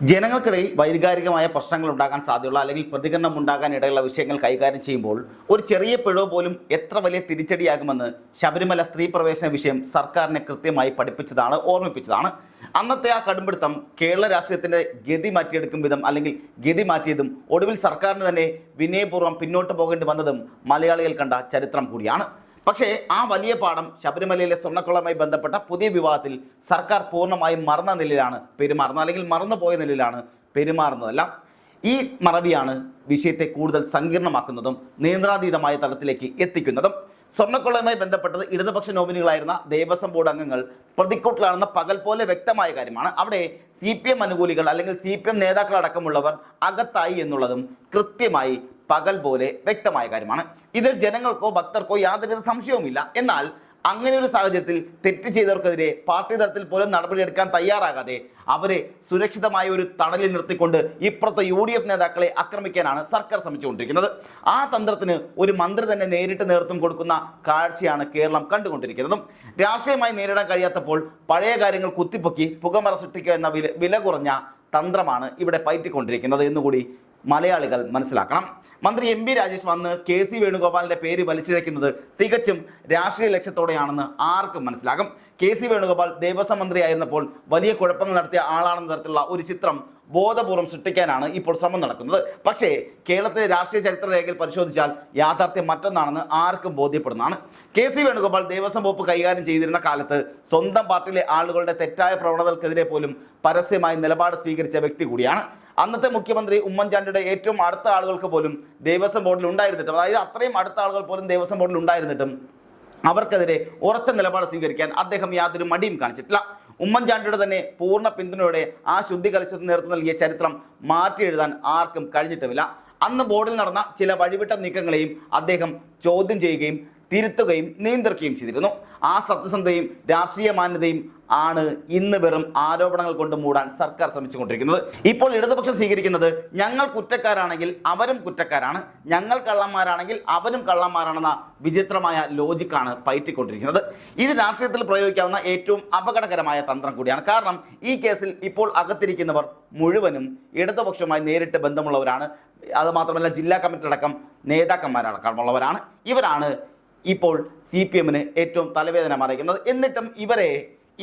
ജനങ്ങൾക്കിടയിൽ വൈകാരികമായ പ്രശ്നങ്ങൾ ഉണ്ടാകാൻ സാധ്യതയുള്ള അല്ലെങ്കിൽ പ്രതികരണം ഉണ്ടാകാൻ ഇടയുള്ള വിഷയങ്ങൾ കൈകാര്യം ചെയ്യുമ്പോൾ ഒരു ചെറിയ പിഴവ് പോലും എത്ര വലിയ തിരിച്ചടിയാകുമെന്ന് ശബരിമല സ്ത്രീ പ്രവേശന വിഷയം സർക്കാരിനെ കൃത്യമായി പഠിപ്പിച്ചതാണ് ഓർമ്മിപ്പിച്ചതാണ്. അന്നത്തെ ആ കടുംപിടുത്തം കേരള രാഷ്ട്രീയത്തിന്റെ ഗതി മാറ്റിയെടുക്കും വിധം അല്ലെങ്കിൽ ഗതി മാറ്റിയതും ഒടുവിൽ സർക്കാരിന് തന്നെ വിനയപൂർവം പിന്നോട്ട് പോകേണ്ടി വന്നതും മലയാളികൾ കണ്ട ചരിത്രം കൂടിയാണ്. പക്ഷേ ആ വലിയ പാഠം ശബരിമലയിലെ സ്വർണക്കൊളമായി ബന്ധപ്പെട്ട പുതിയ വിവാദത്തിൽ സർക്കാർ പൂർണമായും മറന്ന നിലയിലാണ് പെരുമാറുന്നത്. അല്ലെങ്കിൽ മറന്നു പോയ നിലയിലാണ് പെരുമാറുന്നതല്ല ഈ മറവിയാണ് വിഷയത്തെ കൂടുതൽ സങ്കീർണമാക്കുന്നതും നിയന്ത്രണാതീതമായ തലത്തിലേക്ക് എത്തിക്കുന്നതും. സ്വർണക്കൊള്ളയുമായി ബന്ധപ്പെട്ടത് ഇടതുപക്ഷ നോമിനികളായിരുന്ന ദേവസ്വം ബോർഡ് അംഗങ്ങൾ പ്രതിക്കൂട്ടിലാണെന്ന പകൽ പോലെ വ്യക്തമായ കാര്യമാണ്. അവിടെ സി പി എം അനുകൂലികൾ അല്ലെങ്കിൽ സി പി എം നേതാക്കളടക്കമുള്ളവർ അകത്തായി എന്നുള്ളതും കൃത്യമായി പകൽ പോലെ വ്യക്തമായ കാര്യമാണ്. ഇതിൽ ജനങ്ങൾക്കോ ഭക്തർക്കോ യാതൊരുവിധ സംശയവുമില്ല. എന്നാൽ അങ്ങനെ ഒരു സാഹചര്യത്തിൽ തെറ്റ് ചെയ്തവർക്കെതിരെ പാർട്ടി തലത്തിൽ പോലും നടപടിയെടുക്കാൻ തയ്യാറാകാതെ അവരെ സുരക്ഷിതമായ ഒരു തണലിൽ നിർത്തിക്കൊണ്ട് ഇപ്പുറത്തെ യു ഡി എഫ് നേതാക്കളെ ആക്രമിക്കാനാണ് സർക്കാർ ശ്രമിച്ചുകൊണ്ടിരിക്കുന്നത്. ആ തന്ത്രത്തിന് ഒരു മന്ത്രി തന്നെ നേരിട്ട് നേതൃത്വം കൊടുക്കുന്ന കാഴ്ചയാണ് കേരളം കണ്ടുകൊണ്ടിരിക്കുന്നതും. രാഷ്ട്രീയമായി നേരിടാൻ കഴിയാത്തപ്പോൾ പഴയ കാര്യങ്ങൾ കുത്തിപ്പൊക്കി പുകമറ സൃഷ്ടിക്കുക എന്ന വില കുറഞ്ഞ തന്ത്രമാണ് ഇവിടെ പയറ്റിക്കൊണ്ടിരിക്കുന്നത് എന്നുകൂടി മലയാളികൾ മനസ്സിലാക്കണം. മന്ത്രി എം രാജേഷ് വന്ന് കെ സി വേണുഗോപാലിന്റെ പേര് വലിച്ചിഴക്കുന്നത് തികച്ചും രാഷ്ട്രീയ ലക്ഷ്യത്തോടെയാണെന്ന് ആർക്കും മനസ്സിലാകും. കെ സി വേണുഗോപാൽ ദേവസ്വം മന്ത്രിയായിരുന്നപ്പോൾ വലിയ കുഴപ്പങ്ങൾ നടത്തിയ ആളാണെന്ന തരത്തിലുള്ള ഒരു ചിത്രം ബോധപൂർവം സൃഷ്ടിക്കാനാണ് ഇപ്പോൾ ശ്രമം നടക്കുന്നത്. പക്ഷേ കേരളത്തിലെ രാഷ്ട്രീയ ചരിത്ര രേഖയിൽ പരിശോധിച്ചാൽ യാഥാർത്ഥ്യം മറ്റൊന്നാണെന്ന് ആർക്കും ബോധ്യപ്പെടുന്നതാണ്. കെ സി വേണുഗോപാൽ ദേവസ്വം വകുപ്പ് കൈകാര്യം ചെയ്തിരുന്ന കാലത്ത് സ്വന്തം പാർട്ടിയിലെ ആളുകളുടെ തെറ്റായ പ്രവണതകൾക്കെതിരെ പോലും പരസ്യമായി നിലപാട് സ്വീകരിച്ച വ്യക്തി കൂടിയാണ്. അന്നത്തെ മുഖ്യമന്ത്രി ഉമ്മൻചാണ്ടിയുടെ ഏറ്റവും അടുത്ത ആളുകൾക്ക് പോലും ദേവസ്വം ബോർഡിൽ ഉണ്ടായിരുന്നിട്ടും അതായത് അത്രയും അടുത്ത ആളുകൾ പോലും ദേവസ്വം ബോർഡിൽ ഉണ്ടായിരുന്നിട്ടും അവർക്കെതിരെ ഉറച്ച നിലപാട് സ്വീകരിക്കാൻ അദ്ദേഹം യാതൊരു മടിയും കാണിച്ചിട്ടില്ല. ഉമ്മൻചാണ്ടിയുടെ തന്നെ പൂർണ പിന്തുണയോടെ ആ ശുദ്ധി കലശത്തിന് നേതൃത്വം നൽകിയ ചരിത്രം മാറ്റി എഴുതാൻ ആർക്കും കഴിഞ്ഞിട്ടുമില്ല. അന്ന് ബോർഡിൽ നടന്ന ചില വഴിവിട്ട നീക്കങ്ങളെയും അദ്ദേഹം ചോദ്യം ചെയ്യുകയും തിരുത്തുകയും നിയന്ത്രിക്കുകയും ചെയ്തിരുന്നു. ആ സത്യസന്ധതയും രാഷ്ട്രീയ മാന്യതയും ആണ് ഇന്ന് വെറും ആരോപണങ്ങൾ കൊണ്ട് മൂടാൻ സർക്കാർ ശ്രമിച്ചുകൊണ്ടിരിക്കുന്നത്. ഇപ്പോൾ ഇടതുപക്ഷം സ്വീകരിക്കുന്നത് ഞങ്ങൾ കുറ്റക്കാരാണെങ്കിൽ അവരും കുറ്റക്കാരാണ്. ഞങ്ങൾ കള്ളന്മാരാണെങ്കിൽ അവരും കള്ളന്മാരാണെന്ന വിചിത്രമായ ലോജിക്കാണ് പയറ്റിക്കൊണ്ടിരിക്കുന്നത്. ഇത് രാഷ്ട്രീയത്തിൽ പ്രയോഗിക്കാവുന്ന ഏറ്റവും അപകടകരമായ തന്ത്രം കൂടിയാണ്. കാരണം ഈ കേസിൽ ഇപ്പോൾ അകത്തിരിക്കുന്നവർ മുഴുവനും ഇടതുപക്ഷവുമായി നേരിട്ട് ബന്ധമുള്ളവരാണ്. അത് മാത്രമല്ല ജില്ലാ കമ്മിറ്റി അടക്കം നേതാക്കന്മാരടക്കമുള്ളവരാണ്. ഇവരാണ് ഇപ്പോൾ സി പി എമ്മിന് ഏറ്റവും തലവേദന മറിയിക്കുന്നത്. എന്നിട്ടും ഇവരെ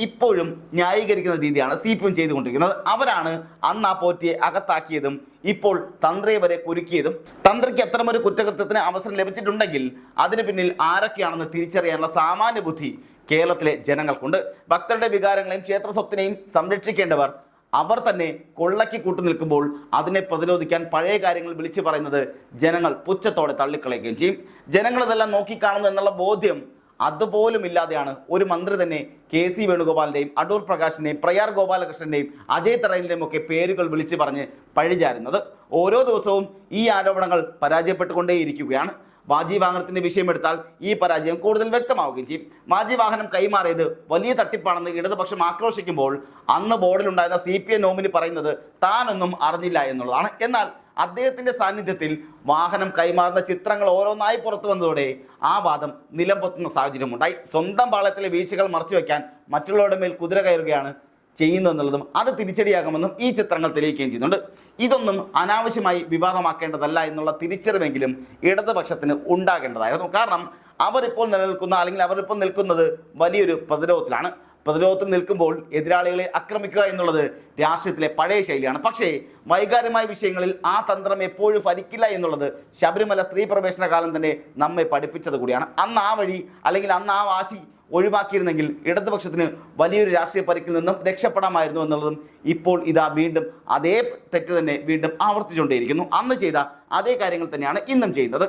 ഇപ്പോഴും ന്യായീകരിക്കുന്ന രീതിയാണ് സി പി എം ചെയ്തുകൊണ്ടിരിക്കുന്നത്. അവരാണ് അന്ന് ആ പോറ്റിയെ അകത്താക്കിയതും ഇപ്പോൾ തന്ത്രിയെ വരെ കുരുക്കിയതും. തന്ത്രിക്ക് അത്തരമൊരു കുറ്റകൃത്യത്തിന് അവസരം ലഭിച്ചിട്ടുണ്ടെങ്കിൽ അതിന് പിന്നിൽ ആരൊക്കെയാണെന്ന് തിരിച്ചറിയാനുള്ള സാമാന്യ ബുദ്ധി കേരളത്തിലെ ജനങ്ങൾക്കുണ്ട്. ഭക്തരുടെ വികാരങ്ങളെയും ക്ഷേത്ര സ്വത്തിനെയും സംരക്ഷിക്കേണ്ടവർ അവർ തന്നെ കൊള്ളയ്ക്ക് കൂട്ടു നിൽക്കുമ്പോൾ അതിനെ പ്രതിരോധിക്കാൻ പഴയ കാര്യങ്ങൾ വിളിച്ചു പറയുന്നത് ജനങ്ങൾ പുച്ഛത്തോടെ തള്ളിക്കളയുകയും ചെയ്യും. ജനങ്ങൾ ഇതെല്ലാം നോക്കിക്കാണുന്നു എന്നുള്ള ബോധ്യം അതുപോലും ഇല്ലാതെയാണ് ഒരു മന്ത്രി തന്നെ കെ സി വേണുഗോപാലിന്റെയും അടൂർ പ്രകാശിന്റെയും പ്രയാർ ഗോപാലകൃഷ്ണന്റെയും അജയ് തറയിലിന്റെയും ഒക്കെ പേരുകൾ വിളിച്ചു പറഞ്ഞ് പഴിചാരുന്നത്. ഓരോ ദിവസവും ഈ ആരോപണങ്ങൾ പരാജയപ്പെട്ടുകൊണ്ടേയിരിക്കുകയാണ്. വാജി വാഹനത്തിന്റെ വിഷയം എടുത്താൽ ഈ പരാജയം കൂടുതൽ വ്യക്തമാവുകയും ചെയ്യും. വാജി വാഹനം കൈമാറിയത് വലിയ തട്ടിപ്പാണെന്ന് ഇടതുപക്ഷം ആക്രോശിക്കുമ്പോൾ അന്ന് ബോർഡിലുണ്ടായിരുന്ന സി പി എം നോമിനി പറയുന്നത് താനൊന്നും അറിഞ്ഞില്ല എന്നുള്ളതാണ്. എന്നാൽ അദ്ദേഹത്തിന്റെ സാന്നിധ്യത്തിൽ വാഹനം കൈമാറുന്ന ചിത്രങ്ങൾ ഓരോന്നായി പുറത്തു വന്നതോടെ ആ വാദം നിലംപൊത്തുന്ന സാഹചര്യമുണ്ടായി. സ്വന്തം പാളയത്തിലെ വീഴ്ചകൾ മറച്ചുവെക്കാൻ മറ്റുള്ളവരുടെ മേൽ കുതിര കയറുകയാണ് ചെയ്യുന്നു എന്നുള്ളതും അത് തിരിച്ചടിയാകുമെന്നും ഈ ചിത്രങ്ങൾ തെളിയിക്കുകയും ചെയ്യുന്നുണ്ട്. ഇതൊന്നും അനാവശ്യമായി വിവാദമാക്കേണ്ടതല്ല എന്നുള്ള തിരിച്ചറിവെങ്കിലും ഇടതുപക്ഷത്തിന് ഉണ്ടാകേണ്ടതായിരുന്നു. കാരണം അവരിപ്പോൾ നിലനിൽക്കുന്ന അല്ലെങ്കിൽ അവരിപ്പോൾ നിൽക്കുന്നത് വലിയൊരു പ്രതിരോധത്തിലാണ്. പ്രതിരോധത്തിൽ നിൽക്കുമ്പോൾ എതിരാളികളെ ആക്രമിക്കുക എന്നുള്ളത് രാഷ്ട്രീയത്തിലെ പഴയ ശൈലിയാണ്. പക്ഷേ വൈകാരികമായ വിഷയങ്ങളിൽ ആ തന്ത്രം എപ്പോഴും ഫലിക്കില്ല എന്നുള്ളത് ശബരിമല സ്ത്രീ പ്രവേശന കാലം തന്നെ നമ്മെ പഠിപ്പിച്ചത് കൂടിയാണ്. അന്ന് ആ വഴി അല്ലെങ്കിൽ അന്ന് ആ വാശി ഒഴിവാക്കിയിരുന്നെങ്കിൽ ഇടതുപക്ഷത്തിന് വലിയൊരു രാഷ്ട്രീയ പരിക്കിൽ നിന്നും രക്ഷപ്പെടാമായിരുന്നു എന്നുള്ളതും ഇപ്പോൾ ഇതാ വീണ്ടും അതേ തെറ്റ് തന്നെ വീണ്ടും ആവർത്തിച്ചുകൊണ്ടേയിരിക്കുന്നു. അന്ന് ചെയ്ത അതേ കാര്യങ്ങൾ തന്നെയാണ് ഇന്നും ചെയ്യുന്നത്.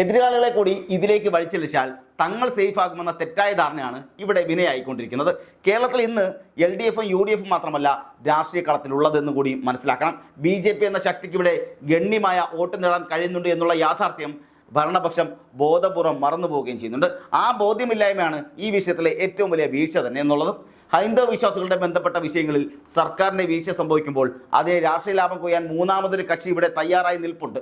എതിരാളികളെ കൂടി ഇതിലേക്ക് വഴിച്ചെലിച്ചാൽ തങ്ങൾ സേഫ് ആകുമെന്ന തെറ്റായ ധാരണയാണ് ഇവിടെ വിനയായിക്കൊണ്ടിരിക്കുന്നത്. കേരളത്തിൽ ഇന്ന് എൽ ഡി എഫും യു ഡി എഫും മാത്രമല്ല രാഷ്ട്രീയ കളത്തിലുള്ളതെന്ന് കൂടി മനസ്സിലാക്കണം. ബി ജെ പി എന്ന ശക്തിക്ക് ഇവിടെ ഗണ്യമായ വോട്ട് നേടാൻ കഴിയുന്നുണ്ട് എന്നുള്ള യാഥാർത്ഥ്യം ഭരണപക്ഷം ബോധപൂർവം മറന്നു പോവുകയും ചെയ്യുന്നുണ്ട്. ആ ബോധ്യമില്ലായ്മയാണ് ഈ വിഷയത്തിലെ ഏറ്റവും വലിയ വീഴ്ച തന്നെ എന്നുള്ളതും. ഹൈന്ദവ വിശ്വാസികളുടെ ബന്ധപ്പെട്ട വിഷയങ്ങളിൽ സർക്കാരിന്റെ വീഴ്ച സംഭവിക്കുമ്പോൾ അതേ രാഷ്ട്രീയ ലാഭം കൊയ്യാൻ മൂന്നാമതൊരു കക്ഷി ഇവിടെ തയ്യാറായി നിൽപ്പുണ്ട്.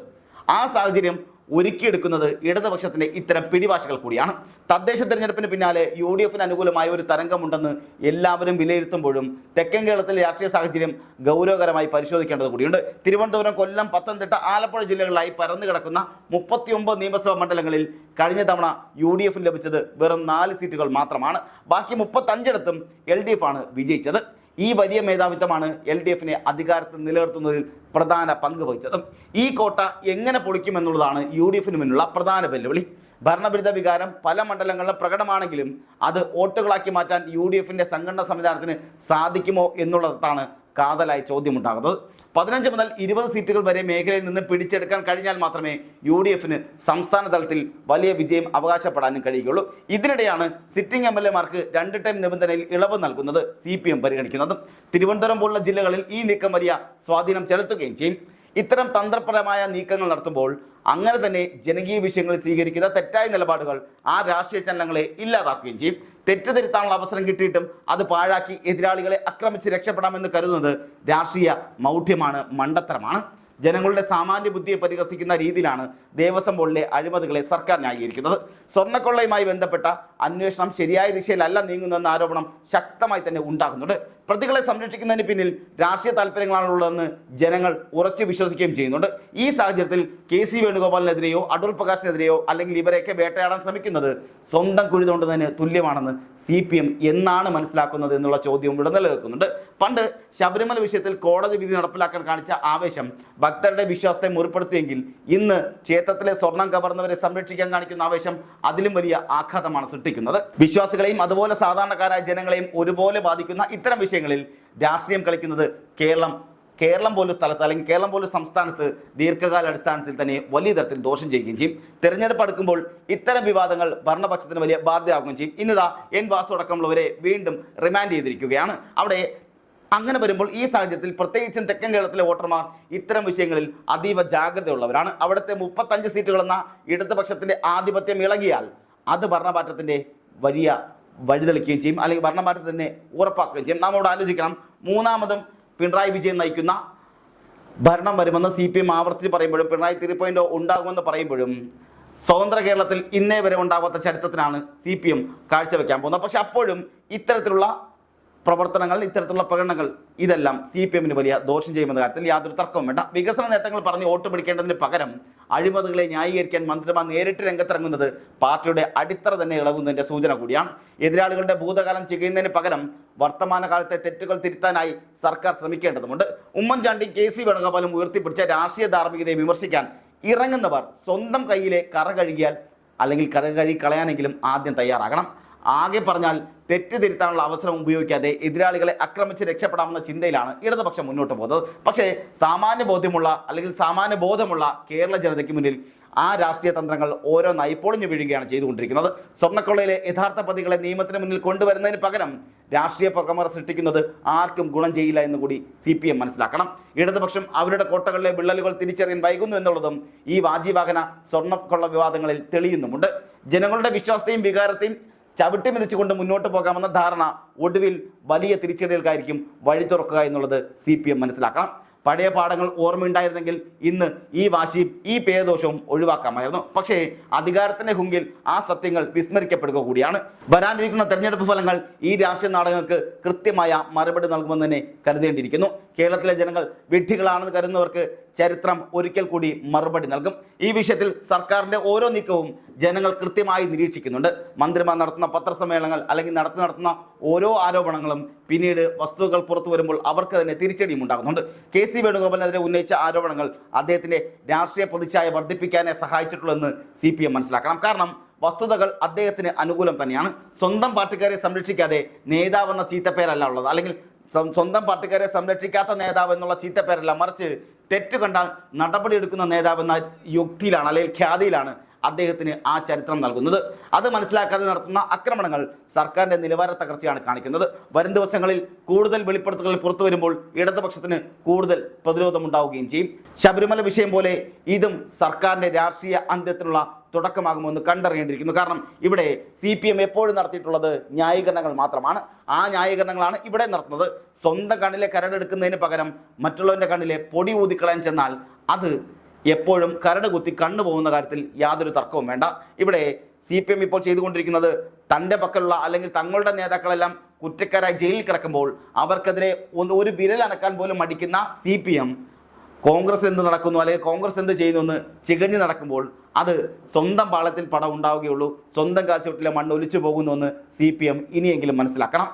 ആ സാഹചര്യം ഒരുക്കിയെടുക്കുന്നത് ഇടതുപക്ഷത്തിന്റെ ഇത്തരം പിടിവാശകൾ കൂടിയാണ്. തദ്ദേശ തെരഞ്ഞെടുപ്പിന് പിന്നാലെ യു ഡി എഫിന് അനുകൂലമായ ഒരു തരംഗമുണ്ടെന്ന് എല്ലാവരും വിലയിരുത്തുമ്പോഴും തെക്കൻ കേരളത്തിലെ രാഷ്ട്രീയ സാഹചര്യം ഗൗരവകരമായി പരിശോധിക്കേണ്ടത് കൂടിയുണ്ട്. തിരുവനന്തപുരം കൊല്ലം പത്തനംതിട്ട ആലപ്പുഴ ജില്ലകളിലായി പരന്നു കിടക്കുന്ന മുപ്പത്തിയൊമ്പത് നിയമസഭാ മണ്ഡലങ്ങളിൽ കഴിഞ്ഞ തവണ യു ഡി എഫിന് ലഭിച്ചത് വെറും നാല് സീറ്റുകൾ മാത്രമാണ്. ബാക്കി മുപ്പത്തഞ്ചിടത്തും എൽ ഡി എഫ് ആണ് വിജയിച്ചത്. ഈ വലിയ മേധാവിത്വമാണ് എൽ ഡി എഫിനെ അധികാരത്തിൽ നിലനിർത്തുന്നതിൽ പ്രധാന പങ്ക് വഹിച്ചതും. ഈ കോട്ട എങ്ങനെ പൊളിക്കുമെന്നുള്ളതാണ് യു ഡി എഫിന് മുന്നിലുള്ള പ്രധാന വെല്ലുവിളി. ഭരണവിരുദ്ധ വികാരം പല മണ്ഡലങ്ങളിലും പ്രകടമാണെങ്കിലും അത് വോട്ടുകളാക്കി മാറ്റാൻ യു ഡി എഫിന്റെ സംഘടനാ സംവിധാനത്തിന് സാധിക്കുമോ എന്നുള്ളതാണ് കാതലായി ചോദ്യമുണ്ടാകുന്നത്. പതിനഞ്ച് മുതൽ ഇരുപത് സീറ്റുകൾ വരെ മേഖലയിൽ നിന്ന് പിടിച്ചെടുക്കാൻ കഴിഞ്ഞാൽ മാത്രമേ യു ഡി എഫിന് സംസ്ഥാന തലത്തിൽ വലിയ വിജയം അവകാശപ്പെടാനും കഴിയുകയുള്ളൂ. ഇതിനിടെയാണ് സിറ്റിംഗ് എം എൽ എമാർക്ക് രണ്ട് ടൈം നിബന്ധനയിൽ ഇളവ് നൽകുന്നത് സി പി എം പരിഗണിക്കുന്നതും. തിരുവനന്തപുരം പോലുള്ള ജില്ലകളിൽ ഈ നീക്കം വലിയ സ്വാധീനം ചെലുത്തുകയും ചെയ്യും. ഇത്തരം തന്ത്രപരമായ നീക്കങ്ങൾ നടത്തുമ്പോൾ അങ്ങനെ തന്നെ ജനകീയ വിഷയങ്ങൾ സ്വീകരിക്കുന്ന തെറ്റായ നിലപാടുകൾ ആ രാഷ്ട്രീയ ചലനങ്ങളെ ഇല്ലാതാക്കുകയും ചെയ്യും. തെറ്റുതിരുത്താനുള്ള അവസരം കിട്ടിയിട്ടും അത് പാഴാക്കി എതിരാളികളെ ആക്രമിച്ച് രക്ഷപ്പെടാമെന്ന് കരുതുന്നത് രാഷ്ട്രീയ മൗഢ്യമാണ് മണ്ടത്തരമാണ്. ജനങ്ങളുടെ സാമാന്യ ബുദ്ധിയെ പരിഹസിക്കുന്ന രീതിയിലാണ് ദേവസ്വം ബോർഡിലെ അഴിമതികളെ സർക്കാർ ന്യായീകരിക്കുന്നത്. സ്വർണക്കൊള്ളയുമായി ബന്ധപ്പെട്ട അന്വേഷണം ശരിയായ ദിശയിലല്ല നീങ്ങുന്നതെന്ന ആരോപണം ശക്തമായി തന്നെ ഉണ്ടാകുന്നുണ്ട്. പ്രതികളെ സംരക്ഷിക്കുന്നതിന് പിന്നിൽ രാഷ്ട്രീയ താല്പര്യങ്ങളാണുള്ളതെന്ന് ജനങ്ങൾ ഉറച്ചു വിശ്വസിക്കുകയും ചെയ്യുന്നുണ്ട്. ഈ സാഹചര്യത്തിൽ കെ സി വേണുഗോപാലിനെതിരെയോ അടൂർ പ്രകാശിനെതിരെയോ അല്ലെങ്കിൽ ഇവരെയൊക്കെ വേട്ടയാടാൻ ശ്രമിക്കുന്നത് സ്വന്തം കുഴി തോണ്ടുന്നതിന് തുല്യമാണെന്ന് സി പി എം എന്നാണ് മനസ്സിലാക്കുന്നത് എന്നുള്ള ചോദ്യവും ഇവിടെ നിലനിൽക്കുന്നുണ്ട്. പണ്ട് ശബരിമല വിഷയത്തിൽ കോടതി വിധി നടപ്പിലാക്കാൻ കാണിച്ച ആവേശം ഭക്തരുടെ വിശ്വാസത്തെ മുറിപ്പെടുത്തിയെങ്കിൽ ഇന്ന് ക്ഷേത്രത്തിലെ സ്വർണം കവർന്നവരെ സംരക്ഷിക്കാൻ കാണിക്കുന്ന ആവേശം അതിലും വലിയ ആഘാതമാണ് സൃഷ്ടിക്കുന്നത്. വിശ്വാസികളെയും അതുപോലെ സാധാരണക്കാരായ ജനങ്ങളെയും ഒരുപോലെ ബാധിക്കുന്ന ഇത്തരം വിഷയങ്ങളിൽ രാഷ്ട്രീയം കളിക്കുന്നത് കേരളം കേരളം പോലും സ്ഥലത്ത് അല്ലെങ്കിൽ കേരളം പോലും സംസ്ഥാനത്ത് ദീർഘകാല അടിസ്ഥാനത്തിൽ തന്നെ വലിയ തരത്തിൽ ദോഷം ചെയ്യുകയും ചെയ്യും. തെരഞ്ഞെടുപ്പ് അടുക്കുമ്പോൾ ഇത്തരം വിവാദങ്ങൾ ഭരണപക്ഷത്തിന് വലിയ ബാധ്യതയാകുകയും ചെയ്യും. ഇന്നിതാ എൻ വാസു അടക്കമുള്ളവരെ വീണ്ടും റിമാൻഡ് ചെയ്തിരിക്കുകയാണ്. അവിടെ അങ്ങനെ വരുമ്പോൾ ഈ സാഹചര്യത്തിൽ പ്രത്യേകിച്ചും തെക്കൻ കേരളത്തിലെ വോട്ടർമാർ ഇത്തരം വിഷയങ്ങളിൽ അതീവ ജാഗ്രതയുള്ളവരാണ്. അവിടുത്തെ മുപ്പത്തഞ്ച് സീറ്റുകളെന്ന ഇടതുപക്ഷത്തിന്റെ ആധിപത്യം ഇളകിയാൽ അത് ഭരണമാറ്റത്തിന്റെ വലിയ വഴിതെളിക്കുകയും ചെയ്യും അല്ലെങ്കിൽ ഭരണമാറ്റം തന്നെ ഉറപ്പാക്കുകയും ചെയ്യും. നാം ഇവിടെ ആലോചിക്കണം. മൂന്നാമതും പിണറായി വിജയൻ നയിക്കുന്ന ഭരണം വരുമെന്ന് സി പി എം ആവർത്തിച്ച് പറയുമ്പോഴും പിണറായി ത്രീ പോയിന്റ് ഉണ്ടാകുമെന്ന് പറയുമ്പോഴും സ്വതന്ത്ര കേരളത്തിൽ ഇന്നേ വരെ ഉണ്ടാകാത്ത ചരിത്രത്തിനാണ് സി പി എം കാഴ്ചവെക്കാൻ പോകുന്നത്. പക്ഷെ അപ്പോഴും ഇത്തരത്തിലുള്ള പ്രവർത്തനങ്ങൾ ഇത്തരത്തിലുള്ള പ്രകടനങ്ങൾ ഇതെല്ലാം സി പി എമ്മിന് വലിയ ദോഷം ചെയ്യുമെന്ന കാര്യത്തിൽ യാതൊരു തർക്കവും വേണ്ട. വികസന നേട്ടങ്ങൾ പറഞ്ഞ് വോട്ട് പിടിക്കേണ്ടതിന് പകരം അഴിമതികളെ ന്യായീകരിക്കാൻ മന്ത്രിമാർ നേരിട്ട് രംഗത്തിറങ്ങുന്നത് പാർട്ടിയുടെ അടിത്തറ തന്നെ ഇളകുന്നതിന്റെ സൂചന കൂടിയാണ്. എതിരാളികളുടെ ഭൂതകാലം ചെയ്യുന്നതിന് പകരം വർത്തമാനകാലത്തെ തെറ്റുകൾ തിരുത്താനായി സർക്കാർ ശ്രമിക്കേണ്ടതുണ്ട് ഉമ്മൻചാണ്ടി കെ സി വേണുഗോപാലും ഉയർത്തിപ്പിടിച്ച രാഷ്ട്രീയ ധാർമ്മികതയെ വിമർശിക്കാൻ ഇറങ്ങുന്നവർ സ്വന്തം കയ്യിലെ കറ കഴുകിയാൽ അല്ലെങ്കിൽ കറ കഴുകി കളയാനെങ്കിലും ആദ്യം തയ്യാറാകണം. ആകെ പറഞ്ഞാൽ തെറ്റ് തിരുത്താനുള്ള അവസരം ഉപയോഗിക്കാതെ എതിരാളികളെ ആക്രമിച്ച് രക്ഷപ്പെടാമെന്ന ചിന്തയിലാണ് ഇടതുപക്ഷം മുന്നോട്ട് പോകുന്നത്. പക്ഷേ സാമാന്യ ബോധ്യമുള്ള അല്ലെങ്കിൽ സാമാന്യ ബോധമുള്ള കേരള ജനതയ്ക്ക് മുന്നിൽ ആ രാഷ്ട്രീയ തന്ത്രങ്ങൾ ഓരോ പൊളിഞ്ഞു വീഴുകയാണ് ചെയ്തുകൊണ്ടിരിക്കുന്നത്. സ്വർണക്കൊള്ളയിലെ യഥാർത്ഥ പ്രതികളെ നിയമത്തിന് മുന്നിൽ കൊണ്ടുവരുന്നതിന് പകരം രാഷ്ട്രീയ പ്രകമറ സൃഷ്ടിക്കുന്നത് ആർക്കും ഗുണം ചെയ്യില്ല എന്ന് കൂടി സി പി എം മനസ്സിലാക്കണം. ഇടതുപക്ഷം അവരുടെ കോട്ടകളിലെ വിള്ളലുകൾ തിരിച്ചറിയാൻ വൈകുന്നു എന്നുള്ളതും ഈ വാജിവാഹന സ്വർണക്കൊള്ള വിവാദങ്ങളിൽ തെളിയുന്നുമുണ്ട്. ജനങ്ങളുടെ വിശ്വാസത്തെയും വികാരത്തെയും ചവിട്ടി മെതിച്ചുകൊണ്ട് മുന്നോട്ട് പോകാമെന്ന ധാരണ ഒടുവിൽ വലിയ തിരിച്ചടികൾക്കായിരിക്കും വഴി തുറക്കുക എന്നുള്ളത് സി മനസ്സിലാക്കണം. പഴയ പാഠങ്ങൾ ഓർമ്മയുണ്ടായിരുന്നെങ്കിൽ ഇന്ന് ഈ വാശിയും ഈ പേദോഷവും ഒഴിവാക്കാമായിരുന്നു. പക്ഷേ അധികാരത്തിന്റെ ഹുങ്കിൽ ആ സത്യങ്ങൾ വിസ്മരിക്കപ്പെടുക കൂടിയാണ്. വരാനിരിക്കുന്ന തെരഞ്ഞെടുപ്പ് ഫലങ്ങൾ ഈ രാഷ്ട്രീയ നാടകങ്ങൾക്ക് കൃത്യമായ മറുപടി നൽകുമെന്ന് തന്നെ കരുതേണ്ടിയിരിക്കുന്നു. കേരളത്തിലെ ജനങ്ങൾ വിഡ്ഢികളാണെന്ന് കരുതുന്നവർക്ക് ചരിത്രം ഒരിക്കൽ കൂടി മറുപടി നൽകും. ഈ വിഷയത്തിൽ സർക്കാരിന്റെ ഓരോ നീക്കവും ജനങ്ങൾ കൃത്യമായി നിരീക്ഷിക്കുന്നുണ്ട്. മന്ത്രിമാർ നടത്തുന്ന പത്രസമ്മേളനങ്ങൾ അല്ലെങ്കിൽ നടത്തി നടത്തുന്ന ഓരോ ആരോപണങ്ങളും പിന്നീട് വസ്തുക്കൾ പുറത്തു വരുമ്പോൾ അവർക്ക് തന്നെ തിരിച്ചടിയും ഉണ്ടാകുന്നുണ്ട്. കെ സി വേണുഗോപാലിനെതിരെ ഉന്നയിച്ച ആരോപണങ്ങൾ അദ്ദേഹത്തിന്റെ രാഷ്ട്രീയ പ്രതിച്ഛായ വർദ്ധിപ്പിക്കാനേ സഹായിച്ചിട്ടുള്ളൂ എന്ന് സി പി എം മനസ്സിലാക്കണം. കാരണം വസ്തുതകൾ അദ്ദേഹത്തിന് അനുകൂലം തന്നെയാണ്. സ്വന്തം പാർട്ടിക്കാരെ സംരക്ഷിക്കാതെ നേതാവെന്ന ചീത്തപ്പേരല്ല ഉള്ളത്. അല്ലെങ്കിൽ സ്വന്തം പാർട്ടിക്കാരെ സംരക്ഷിക്കാത്ത നേതാവ് എന്നുള്ള ചീത്തപ്പേരല്ല. മറിച്ച് തെറ്റ് കണ്ടാൽ നടപടിയെടുക്കുന്ന നേതാവെന്ന യുക്തിയിലാണ് അല്ലെങ്കിൽ ഖ്യാതിയിലാണ് അദ്ദേഹത്തിന് ആ ചരിത്രം നൽകുന്നത്. അത് മനസ്സിലാക്കാതെ നടത്തുന്ന ആക്രമണങ്ങൾ സർക്കാരിന്റെ നിലവാര തകർച്ചയാണ് കാണിക്കുന്നത്. വരും ദിവസങ്ങളിൽ കൂടുതൽ വെളിപ്പെടുത്തലുകൾ പുറത്തു വരുമ്പോൾ ഇടതുപക്ഷത്തിന് കൂടുതൽ പ്രതിരോധമുണ്ടാവുകയും ചെയ്യും. ശബരിമല വിഷയം പോലെ ഇതും സർക്കാരിന്റെ രാഷ്ട്രീയ അന്ത്യത്തിനുള്ള തുടക്കമാകുമെന്ന് കണ്ടറിയേണ്ടിയിരിക്കുന്നു. കാരണം ഇവിടെ സി പി എം എപ്പോഴും നടത്തിയിട്ടുള്ളത് ന്യായീകരണങ്ങൾ മാത്രമാണ്. ആ ന്യായീകരണങ്ങളാണ് ഇവിടെ നടത്തുന്നത്. സ്വന്തം കണ്ണിലെ കരടെടുക്കുന്നതിന് പകരം മറ്റുള്ളവന്റെ കണ്ണിലെ പൊടി ഊതിക്കളയാൻ ചെന്നാൽ അത് എപ്പോഴും കരട് കുത്തി കണ്ണു പോകുന്ന കാര്യത്തിൽ യാതൊരു തർക്കവും വേണ്ട. ഇവിടെ സി പി എം ഇപ്പോൾ ചെയ്തുകൊണ്ടിരിക്കുന്നത് തന്റെ പക്കലുള്ള അല്ലെങ്കിൽ തങ്ങളുടെ നേതാക്കളെല്ലാം കുറ്റക്കാരായി ജയിലിൽ കിടക്കുമ്പോൾ അവർക്കെതിരെ ഒന്ന് ഒരു വിരൽ അനക്കാൻ പോലും മടിക്കുന്ന സി പി എം കോൺഗ്രസ് എന്ത് നടക്കുന്നു അല്ലെങ്കിൽ കോൺഗ്രസ് എന്ത് ചെയ്യുന്നു എന്ന് ചികഞ്ഞു നടക്കുമ്പോൾ അത് സ്വന്തം പാളത്തിൽ പടം ഉണ്ടാവുകയുള്ളൂ. സ്വന്തം കാൽച്ചുവട്ടിലെ മണ്ണ് ഒലിച്ചു പോകുന്നു എന്ന് സി പി എം ഇനിയെങ്കിലും മനസ്സിലാക്കണം.